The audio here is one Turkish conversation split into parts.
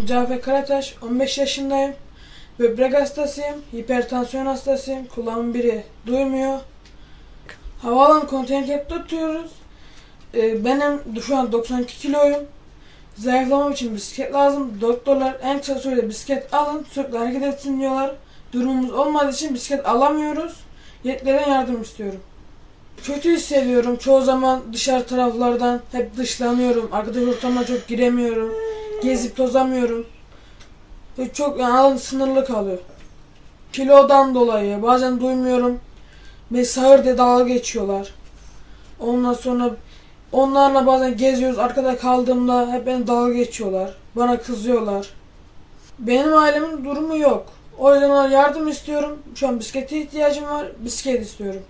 Cafer Karataş, 15 yaşındayım. Böbrek hastasıyım, hipertansiyon hastasıyım. Kulağımın biri duymuyor. Havaalanı kontenjantta tutuyoruz. Ee, benim şu an 92 kiloyum. Zayıflamam için bisiklet lazım. Doktorlar en kısa sürede bisiklet alın, sürekli hareket etsin diyorlar. Durumumuz olmadığı için bisiklet alamıyoruz. Yetkiliden yardım istiyorum. Kötü hissediyorum. Çoğu zaman dışarı taraflardan hep dışlanıyorum. Arkadaş ortamına çok giremiyorum. Gezip tozamıyorum. Ve çok yani sınırlı kalıyor. Kilodan dolayı bazen duymuyorum. Ve sağır diye dalga geçiyorlar. Ondan sonra onlarla bazen geziyoruz. Arkada kaldığımda hep beni dalga geçiyorlar. Bana kızıyorlar. Benim ailemin durumu yok. O yüzden yardım istiyorum. Şu an bisiklete ihtiyacım var. Bisiklet istiyorum.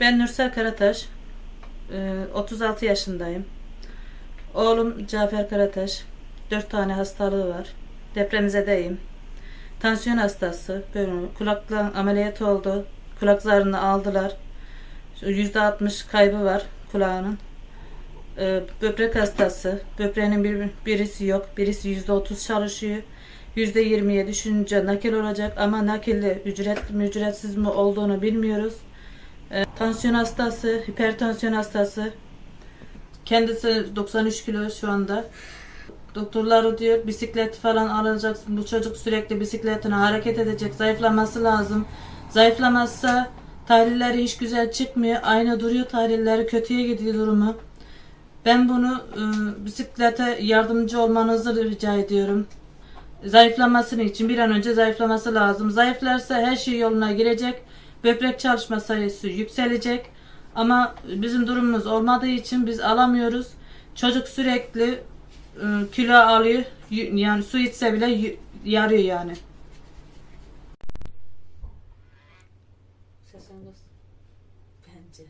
Ben Nursel Karataş. Ee, 36 yaşındayım. Oğlum Cafer Karataş. 4 tane hastalığı var. Depremzedeyim. Tansiyon hastası. Kulakla ameliyat oldu. Kulak zarını aldılar. %60 kaybı var kulağının. Ee, böbrek hastası. Böbreğinin bir, birisi yok. Birisi %30 çalışıyor. %20'ye düşünce nakil olacak ama nakilli ücretli mi ücretsiz mi olduğunu bilmiyoruz. E, tansiyon hastası, hipertansiyon hastası. Kendisi 93 kilo şu anda. Doktorları diyor bisiklet falan alacaksın. Bu çocuk sürekli bisikletine hareket edecek. Zayıflaması lazım. Zayıflamazsa tahlilleri hiç güzel çıkmıyor. Aynı duruyor tahlilleri kötüye gidiyor durumu. Ben bunu e, bisiklete yardımcı olmanızı rica ediyorum. Zayıflamasını için bir an önce zayıflaması lazım. Zayıflarsa her şey yoluna girecek. Böbrek çalışma sayısı yükselecek. Ama bizim durumumuz olmadığı için biz alamıyoruz. Çocuk sürekli ı, kilo alıyor. Yani su içse bile yarıyor yani. Bence.